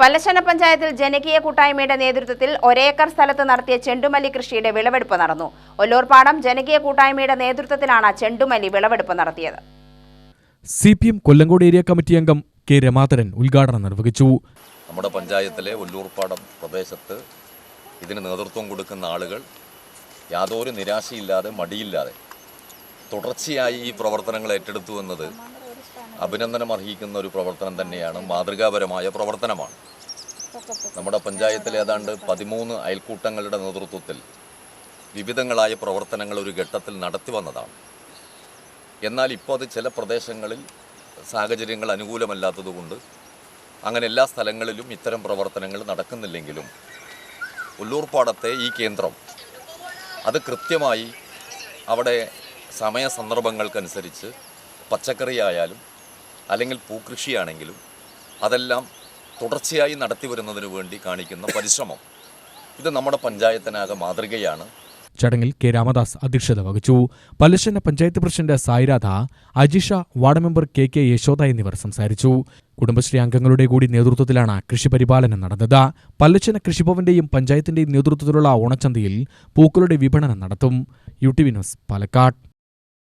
പല്ലശ്ശന പഞ്ചായത്തിൽ ജനകീയ കൂട്ടായ്മയുടെ നേതൃത്വത്തിൽ ഒരേക്കർ സ്ഥലത്ത് നടത്തിയ ചെണ്ടുമല്ലി കൃഷിയുടെ വിളവെടുപ്പ് നടന്നു. ഒല്ലൂർപാടം ജനകീയ കൂട്ടായ്മയുടെ നേതൃത്വത്തിലാണ് ചെണ്ടുമല്ലി വിളവെടുപ്പ് നടത്തിയത്. C P M Kollengode area committee അംഗം കെ രമാധരൻ ഉദ്ഘാടനം നിർവഹിച്ചു. നമ്മുടെ പഞ്ചായത്തിലെ ഒല്ലൂർപ്പാടം പ്രദേശത്ത് ഇതിന് നേതൃത്വം കൊടുക്കുന്ന ആളുകൾ യാതൊരു നിരാശയില്ലാതെ മടിയില്ലാതെ തുടർച്ചയായി ഈ പ്രവർത്തനങ്ങൾ ഏറ്റെടുത്തു എന്നത് അഭിനന്ദനം അർഹിക്കുന്ന ഒരു പ്രവർത്തനം തന്നെയാണ് മാതൃകാപരമായ പ്രവർത്തനമാണ്. നമ്മുടെ പഞ്ചായത്തിൽ ഏതാണ്ട് പതിമൂന്ന് അയൽക്കൂട്ടങ്ങളുടെ നേതൃത്വത്തിൽ വിവിധങ്ങളായ പ്രവർത്തനങ്ങൾ ഒരു ഘട്ടത്തിൽ നടത്തി വന്നതാണ്. എന്നാൽ ഇപ്പോൾ അത് ചില പ്രദേശങ്ങളിൽ സാഹചര്യങ്ങൾ അനുകൂലമല്ലാത്തതുകൊണ്ട് അങ്ങനെ എല്ലാ സ്ഥലങ്ങളിലും ഇത്തരം പ്രവർത്തനങ്ങൾ നടക്കുന്നില്ലെങ്കിലും ഉള്ളൂർപ്പാടത്തെ ഈ കേന്ദ്രം അത് കൃത്യമായി അവിടെ സമയ സന്ദർഭങ്ങൾക്കനുസരിച്ച് പച്ചക്കറി ആയാലും അല്ലെങ്കിൽ പൂക്കൃഷിയാണെങ്കിലും അതെല്ലാം തുടർച്ചയായി നടത്തി വരുന്നതിന് വേണ്ടി കാണിക്കുന്ന പരിശ്രമം. ഇത് നമ്മുടെ പഞ്ചായത്തിനാകെ മാതൃകയാണ്. ചടങ്ങിൽ കെ രാമദാസ് അധ്യക്ഷത വഹിച്ചു. Pallassana panchayat president Sairadha Ajisha ward member K K Yashoda എന്നിവർ സംസാരിച്ചു. കുടുംബശ്രീ അംഗങ്ങളുടെ കൂടി നേതൃത്വത്തിലാണ് കൃഷിപരിപാലനം നടന്നത്. പല്ലശ്ശന കൃഷിഭവന്റെയും പഞ്ചായത്തിന്റെയും നേതൃത്വത്തിലുള്ള ഓണച്ചന്തയിൽ പൂക്കളുടെ വിപണനം നടത്തും. U T V news Palakkad.